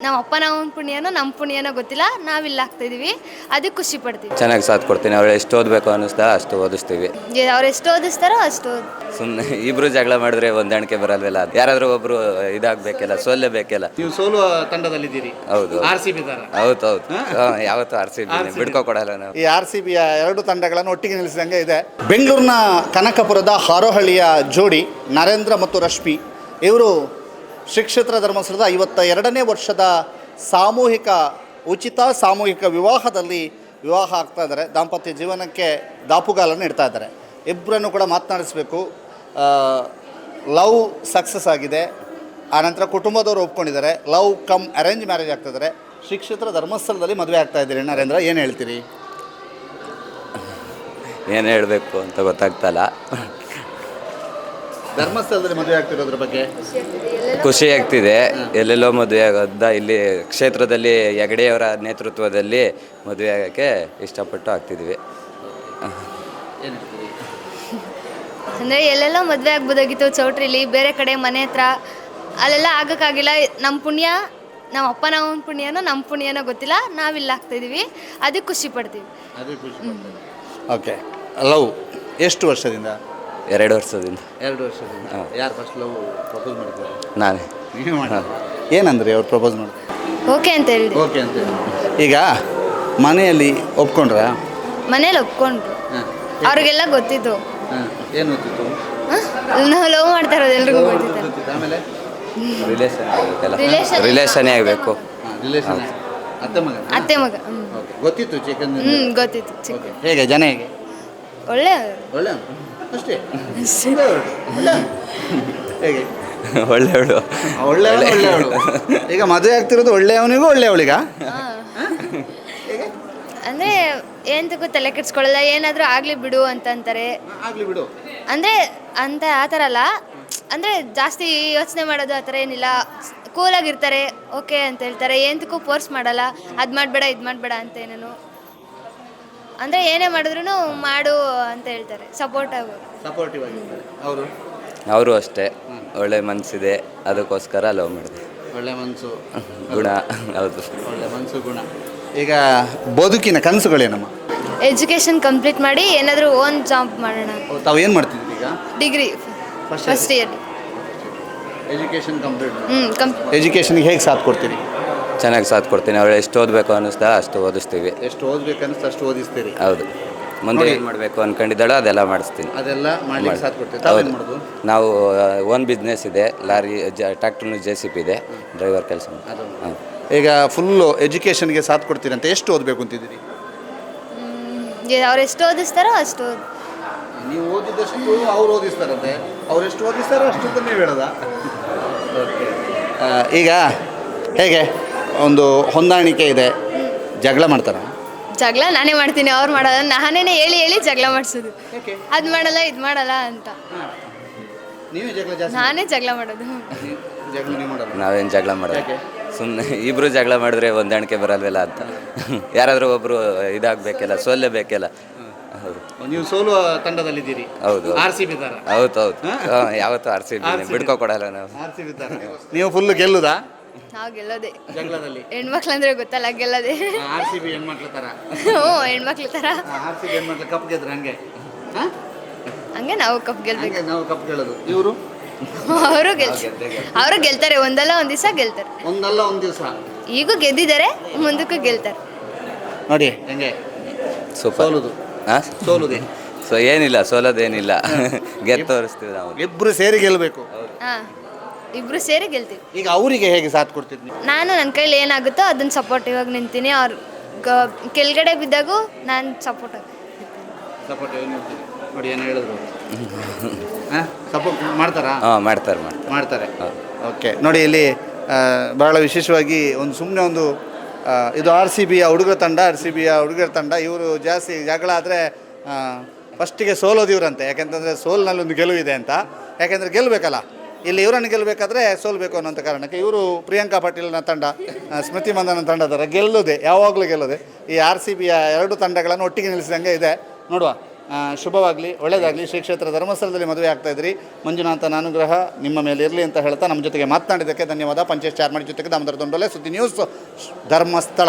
ನಮ್ಮ ಅಪ್ಪನ ಅವನ ಪುಣ್ಯನೋ ನಮ್ಮ ಪುಣ್ಯನೋ ಗೊತ್ತಿಲ್ಲ. ನಾವಿಲ್ಲಿ ಆಗ್ತಾ ಇದೀವಿ ಅದಕ್ಕೆ ಖುಷಿ ಪಡ್ತೀವಿ. ಚೆನ್ನಾಗಿ ಸಾಥ್ ಕೊಡ್ತೀನಿ. ಅವ್ರು ಎಷ್ಟು ಓದಬೇಕು ಅನ್ನಿಸ್ತಾ ಅಷ್ಟು ಓದಿಸ್ತೀವಿ. ಅವ್ರು ಎಷ್ಟು ಓದಿಸ್ತಾರೋ ಅಷ್ಟು ಓದ್- ಸುಮ್ಮನೆ ಇಬ್ರು ಜಗಳ ಮಾಡಿದ್ರೆ ಹೊಂದಾಣಿಕೆ ಬರಲ್ವಲ್ಲ? ಯಾರಾದ್ರೂ ಒಬ್ರು ಇದಾಗಬೇಕಲ್ಲ ಸೋಲ್ಲೇಬೇಕಲ್ಲ ನೀವು ಸೋಲುವ ತಂಡದಲ್ಲಿದ್ದೀರಿ. ಹೌದು. ಆರ್ ಸಿ ಬಿ ಹೌದು ಹೌದು. ಯಾವತ್ತೂ ಆರ್ ಸಿ ಬಿಡ್ಕೊ ಕೊಡಲ್ಲ ನಾವು. ಈ ಆರ್ ಸಿ ಬಿಯ ಎರಡು ತಂಡಗಳನ್ನು ಒಟ್ಟಿಗೆ ನಿಲ್ಲಿಸಿದಂಗೆ ಇದೆ. ಬೆಂಗಳೂರಿನ ಕನಕಪುರದ ಹಾರೋಹಳ್ಳಿಯ ಜೋಡಿ ನರೇಂದ್ರ ಮತ್ತು ರಶ್ಮಿ. ಇವರು ಶ್ರೀ ಕ್ಷೇತ್ರ ಧರ್ಮಸ್ಥಳದ ಐವತ್ತ ಎರಡನೇ ವರ್ಷದ ಸಾಮೂಹಿಕ ಉಚಿತ ಸಾಮೂಹಿಕ ವಿವಾಹದಲ್ಲಿ ವಿವಾಹ ಆಗ್ತಾ ಇದ್ದಾರೆ. ದಾಂಪತ್ಯ ಜೀವನಕ್ಕೆ ದಾಪುಗಾಲನ್ನು ಇಡ್ತಾ ಇದ್ದಾರೆ. ಇಬ್ಬರನ್ನು ಕೂಡ ಮಾತನಾಡಿಸ್ಬೇಕು. ಲವ್ ಸಕ್ಸಸ್ ಆಗಿದೆ. ಆನಂತರ ಕುಟುಂಬದವರು ಒಪ್ಕೊಂಡಿದ್ದಾರೆ. ಲವ್ ಕಮ್ ಅರೇಂಜ್ ಮ್ಯಾರೇಜ್ ಆಗ್ತಾ ಇದ್ದಾರೆ. ಶ್ರೀ ಕ್ಷೇತ್ರ ಧರ್ಮಸ್ಥಳದಲ್ಲಿ ಮದುವೆ ಆಗ್ತಾ ಇದ್ದೀರಿ ನರೇಂದ್ರ, ಏನು ಹೇಳ್ತೀರಿ? ಏನು ಹೇಳಬೇಕು ಅಂತ ಗೊತ್ತಾಗ್ತಲ್ಲ ಧರ್ಮಸ್ಥಳದಲ್ಲಿ ಮದುವೆ ಆಗ್ತಿರೋದ್ರ ಬಗ್ಗೆ? ಖುಷಿ ಆಗ್ತಿದೆ. ಎಲ್ಲೆಲ್ಲೋ ಮದುವೆ ಆಗೋದ ಇಲ್ಲಿ ಕ್ಷೇತ್ರದಲ್ಲಿ ಹೆಗಡೆಯವರ ನೇತೃತ್ವದಲ್ಲಿ ಮದುವೆ ಆಗೋಕ್ಕೆ ಇಷ್ಟಪಟ್ಟು ಆಗ್ತಿದ್ವಿ. ಅಂದರೆ ಎಲ್ಲೆಲ್ಲೋ ಮದುವೆ ಆಗ್ಬೋದಾಗಿತ್ತು ಚೌಟ್ರಿಲಿ ಬೇರೆ ಕಡೆ ಮನೆ ಹತ್ರ. ಅಲ್ಲೆಲ್ಲ ಆಗೋಕ್ಕಾಗಿಲ್ಲ. ನಮ್ಮ ಪುಣ್ಯ ನಮ್ಮ ಅಪ್ಪನ ಅವನ ಪುಣ್ಯನೋ ನಮ್ಮ ಪುಣ್ಯನೋ ಗೊತ್ತಿಲ್ಲ. ನಾವಿಲ್ಲ ಆಗ್ತಾಯಿದ್ದೀವಿ ಅದಕ್ಕೆ ಖುಷಿ ಪಡ್ತೀವಿ. ಓಕೆ. ಲವ್ ಎಷ್ಟು ವರ್ಷದಿಂದ? ಎರಡು ವರ್ಷದಿಂದ. ಎರಡು ವರ್ಷದಿಂದ. ಹಾ. ಯಾರು ಫಸ್ಟ್ ಲವ್ ಪ್ರಪೋಸ್ ಮಾಡಿದ್ದಾರೆ ನಾನೇ. ನೀವು ಮಾಡಿ ಏನಂದ್ರಿ ಅವ್ರು ಪ್ರಪೋಸ್ ಮಾಡಿದ್ರು ಓಕೆ ಅಂತ ಹೇಳಿದೆ. ಓಕೆ ಅಂತ ಈಗ ಮನೆಯಲ್ಲಿ ಒಪ್ಕೊಂಡ್ರ? ಮನೇಲಿ ಒಪ್ಕೊಂಡ್ರು. ಅವ್ರಿಗೆಲ್ಲ ಗೊತ್ತಿತ್ತು. ಏನು ಗೊತ್ತಿತ್ತು? ನಾವು ಲವ್ ಮಾಡ್ತಾ ಇರೋದು ಎಲ್ರಿಗೂ ಗೊತ್ತಿತ್ತು. ಗೊತ್ತಿತ್ತು. ಆಮೇಲೆ? ರಿಲೇಷನ್ ಆಗಬೇಕಲ್ಲ. Relation- ರಿಲೇಷನೇ ಆಗಬೇಕು. ರಿಲೇಷನ್ ಅತ್ತೆ ಮಗ? ಅತ್ತೆ ಮಗ ಹ್ಮ್. ಓಕೆ. ಗೊತ್ತಿತ್ತು ಚಿಕನ್ ಹ್ಮ್ ಗೊತ್ತಿತ್ತು ಚಿಕ್ಕ ಓಕೆ. ಹೇಗೆ ಜನ ಹೇಗೆ? ಒಳ್ಳೆ ಒಳ್ಳೆ ಉಂಟು. ಅಷ್ಟೇ. ಹೇಗೆ? ಒಳ್ಳೆಯವಳು. ಒಳ್ಳೆಯವಳು ಒಳ್ಳೆಯವಳು. ಈಗ ಮದುವೆ ಆಗ್ತಿರೋದು ಒಳ್ಳೆಯವನಿಗೂ ಒಳ್ಳೆಯವಳಿಗ? ಅಂದ್ರೆ ಎಂತಕ್ಕೂ ತಲೆ ಕೆಡ್ಸ್ಕೊಳ್ಳಲ್ಲ ಏನಾದ್ರೂ ಆಗ್ಲಿ ಬಿಡು ಅಂತ ಅಂತಾರೆ ಆಗ್ಲಿ ಬಿಡು. ಅಂದ್ರೆ ಅಂತ ಆ ಥರ ಅಲ್ಲ. ಅಂದ್ರೆ ಜಾಸ್ತಿ ಯೋಚನೆ ಮಾಡೋದು ಆ ಥರ ಏನಿಲ್ಲ. ಕೂಲಾಗಿರ್ತಾರೆ ಓಕೆ ಅಂತ ಹೇಳ್ತಾರೆ. ಎಂತಕ್ಕೂ ಫೋರ್ಸ್ ಮಾಡಲ್ಲ. ಅದು ಮಾಡಬೇಡ ಇದು ಮಾಡಬೇಡ ಅಂತ ಏನೇನು. ಅಂದರೆ ಏನೇ ಮಾಡಿದ್ರು ಮಾಡು ಅಂತ ಹೇಳ್ತಾರೆ ಸಪೋರ್ಟ್ ಆಗೋದು ಸಪೋರ್ಟಿವ್ ಆಗಿರ್ತಾರೆ. ಅವರು? ಅವರು ಅಷ್ಟೇ. ಒಳ್ಳೆ ಮನಸ್ಸಿದೆ ಅದಕ್ಕೋಸ್ಕರ ಲವ್ ಮಾಡಿದೆ. ಒಳ್ಳೆ ಮನಸ್ಸು ಗುಣ ಹೌದು. ಒಳ್ಳೆ ಮನಸ್ಸು ಗುಣ. ಈಗ ಬದುಕಿನ ಕನಸುಗಳೇನಮ್ಮ? ಎಜುಕೇಷನ್ ಕಂಪ್ಲೀಟ್ ಮಾಡಿ ಏನಾದರೂ ಓನ್ ಜಾಬ್ ಮಾಡೋಣ. ತಾವು ಏನು ಮಾಡ್ತಿದ್ದೀರಿ ಈಗ? Degree first year education complete ಹ್ಞೂ ಕಂಪ್ ಎಜುಕೇಷನ್ಗೆ ಹೇಗೆ ಸಾಥ್ ಕೊಡ್ತೀರಿ? ಚೆನ್ನಾಗಿ ಸಾಥ್ ಕೊಡ್ತೀನಿ. ಅವ್ರು ಎಷ್ಟು ಓದಬೇಕು ಅನ್ನಿಸ್ತಾ ಅಷ್ಟು ಓದಿಸ್ತೀವಿ. ಎಷ್ಟು ಓದ್ಬೇಕನ್ನಿಸ್ತು ಅಷ್ಟು ಓದಿಸ್ತೀರಿ. ಹೌದು. ಮುಂದೆ ಏನು ಮಾಡಬೇಕು ಅನ್ಕೊಂಡಿದ್ದಾಳೆ ಅದೆಲ್ಲ ಮಾಡಿಸ್ತೀನಿ. ಅದೆಲ್ಲ ಮಾಡಿ ಸಾಥ್ ಕೊಡ್ತೀವಿ ತಾವೇನು ಮಾಡೋದು? ನಾವು ಓನ್ ಬಿಸ್ನೆಸ್ ಇದೆ. ಲಾರಿ ಟ್ರ್ಯಾಕ್ಟರ್ನು ಜೆ ಸಿ ಪಿ ಇದೆ. ಡ್ರೈವರ್ ಕೆಲಸ. ಹಾಂ ಈಗ ಫುಲ್ಲು ಎಜುಕೇಷನ್ಗೆ ಸಾಥ್ ಕೊಡ್ತೀರಿ ಅಂತ ಎಷ್ಟು ಓದಬೇಕು ಅಂತಿದ್ದೀರಿ? ಅವ್ರು ಎಷ್ಟು ಓದಿಸ್ತಾರೋ ಅಷ್ಟು ನೀವು ಓದಿದಷ್ಟು ಅವ್ರು ಓದಿಸ್ತಾರಂತೆ. ಅವ್ರು ಎಷ್ಟು ಓದಿಸ್ತಾರೋ ಅಷ್ಟು ನೀವು ಹೇಳೋದ? ಈಗ ಹೇಗೆ? ಒಂದು ಹೊಂದಾಣಿಕೆ ಇದೆ. ಜಗಳ ಮಾಡ್ತಾರೆ? ಜಗಳ ನಾನೇ ಮಾಡ್ತೀನಿ ಅವ್ರು ಮಾಡಲ್ಲ. ನಾನೇನೆ ಹೇಳಿ ಹೇಳಿ ಜಗಳ ಮಾಡಿಸೋದು. ಅದ್ ಅದು ಮಾಡಲ್ಲ ಇದು ಮಾಡಲ್ಲ ಅಂತ. ನೀವೇ ಜಗಳ ಜಾಸ್ತಿ ನಾನೇ ಜಗಳ ಮಾಡೋದು. ಜಗಳ ನೀವು ಮಾಡಲ್ಲ? ನಾವೇನು ಜಗಳ ಮಾಡೋದು? ಸುಮ್ಮನೆ ಇಬ್ರು ಜಗಳ ಮಾಡಿದ್ರೆ ಹೊಂದಾಣಿಕೆ ಬರಲ್ವಲ್ಲ ಅಂತ. ಯಾರಾದರೂ ಒಬ್ರು ಇದಾಗಬೇಕಲ್ಲ ಸೋಲ್ಲೇಬೇಕಲ್ಲ ಹೌದು. ನೀವು ಸೋಲುವ ತಂಡದಲ್ಲಿದ್ದೀರಿ. ಹೌದು. ಆರ್ ಸಿ ಬಿ ತರ? ಹೌದು ಹೌದು. ಹಾಂ, ಯಾವತ್ತೂ ಆರ್ ಸಿ. ಬಿಡ್ಕೊ ಕೊಡಲ್ಲ ನಾವು. ಆರ್ ಸಿ ಬಿ ತರ? ನೀವು ಫುಲ್ ಗೆಲ್ಲುದಾ? ನಾವು ಗೆಲ್ಲೋದೆ. ಜಗಳದಲ್ಲಿ ಹೆಣ್ಮಕ್ಳು ಅಂದ್ರೆ ಗೊತ್ತಲ್ಲ ಗೆಲ್ಲೋದೆ. ಆರ್ ಸಿ ಬಿ ಹೆಣ್ಮಕ್ಳ ತರ. ಹ್ಞೂ ಹೆಣ್ಮಕ್ಳ ಥರ ಆರ್ ಸಿ ಬಿ ಹೆಣ್ಮಕ್ಳ ಕಪ್ ಗೆದ್ರು ಹಂಗೆ. ಹಾ? ಹಂಗೆ ನಾವು ಕಪ್ ಗೆಲ್ಬೇಕು. ಹಂಗೆ ನಾವು ಕಪ್ ಗೆಲ್ಲೋದು ಇವರು? ಅವರು ಗೆಲ್ ಅವರು ಗೆಲ್ತಾರೆ ಒಂದಲ್ಲ ಒಂದ್ ದಿವಸ ಗೆಲ್ತಾರೆ. ಒಂದಲ್ಲ ಒಂದ್ ದಿವಸ. ಈಗೂ ಗೆದ್ದಿದ್ದಾರೆ ಮುಂದಕ್ಕೂ ಗೆಲ್ತಾರೆ. ನೋಡಿ. ಹೆಂಗೆ? ಸೂಪರ್. ಸೋಲುದು. ಹಾಂ ಸೋಲುದೆ. ಸೊ ಏನಿಲ್ಲ ಸೋಲೋದೇನಿಲ್ಲ. ಗೆದ್ದು ತೋರಿಸ್ತೀವಿ ನಾವು. ಇಬ್ರು ಸೇರಿ ಗೆಲ್ಲಬೇಕು ಹಾಂ. ಇಬ್ರು ಸೇರಿ ಗೆಲ್ತೀವಿ. ಈಗ ಅವರಿಗೆ ಹೇಗೆ ಸಾಥ್ ಕೊಡ್ತಿದ್ವಿ ನಾನು ನನ್ನ ಕೈಲಿ ಏನಾಗುತ್ತೋ ಅದನ್ನ ಸಪೋರ್ಟಿವ್ ಆಗಿ ನಿಂತೀನಿ. ಅವ್ರು ಗ- ಕೆಳಗಡೆ ಬಿದ್ದಾಗೂ ನಾನು ಸಪೋರ್ಟ್ ಸಪೋರ್ಟ್ ನೋಡಿ ಏನು ಹೇಳಿದ್ರು. ಸಪೋರ್ಟ್ ಮಾಡ್ತಾರಾ? ಹಾಂ ಮಾಡ್ತಾರೆ ಮಾಡ್ತಾರೆ. ಮಾಡ್ತಾರೆ. ಓಕೆ ನೋಡಿ ಇಲ್ಲಿ ಆ, ಬಹಳ ವಿಶೇಷವಾಗಿ ಒಂದು ಸುಮ್ಮನೆ ಒಂದು ಆ, ಇದು ಆರ್ ಸಿ ಬಿಯ ಹುಡುಗರ ತಂಡ ಆರ್ ಸಿ ಬಿಯ ಹುಡುಗರ ತಂಡ ಇವರು ಜಾಸ್ತಿ ಜಗಳ ಆದರೆ ಫಸ್ಟಿಗೆ ಸೋಲೋದಿವ್ರಂತೆ. ಯಾಕೆಂತಂದರೆ ಸೋಲ್ನಲ್ಲಿ ಒಂದು ಗೆಲುವು ಇದೆ ಅಂತ. ಯಾಕೆಂದರೆ ಗೆಲ್ಲಬೇಕಲ್ಲ ಇಲ್ಲಿ ಇವರನ್ನು ಗೆಲ್ಲಬೇಕಾದ್ರೆ ಸೋಲ್ಬೇಕು ಅನ್ನೋಂಥ ಕಾರಣಕ್ಕೆ ಇವರು ಪ್ರಿಯಾಂಕಾ ಪಾಟೀಲ್ನ ತಂಡ ಸ್ಮೃತಿ ಮಂದನ ತಂಡದರ ಗೆಲ್ಲುದೆ, ಯಾವಾಗಲೂ ಗೆಲ್ಲುದೆ. ಈ ಆರ್ ಸಿ ಬಿಯ ಎರಡು ತಂಡಗಳನ್ನು ಒಟ್ಟಿಗೆ ನಿಲ್ಲಿಸಿದಂಗೆ ಇದೆ. ನೋಡುವ ಶುಭವಾಗಲಿ ಒಳ್ಳೆಯದಾಗಲಿ ಶ್ರೀ ಕ್ಷೇತ್ರ ಧರ್ಮಸ್ಥಳದಲ್ಲಿ ಮದುವೆ ಆಗ್ತಾ ಇದ್ರಿ. ಮಂಜುನಾಥನ ಅನುಗ್ರಹ ನಿಮ್ಮ ಮೇಲೆ ಇರಲಿ ಅಂತ ಹೇಳ್ತಾ ನಮ್ಮ ಜೊತೆಗೆ ಮಾತನಾಡಿದ್ದಕ್ಕೆ ಧನ್ಯವಾದ. ಪಂಚಾಯತ್ ಚಾರ್ಮಡಿ ಜೊತೆಗೆ Damodara Dondole, Suddi news Dharmasthala.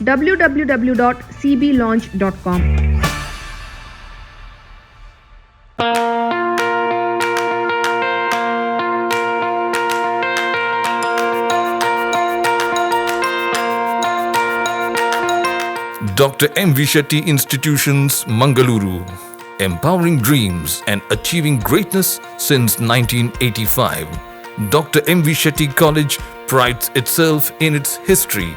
www.cblaunch.com. Dr. M Vishetti Institutions, Mangaluru. Empowering dreams and achieving greatness since 1985. Dr. M. V. Shetty College prides itself in its history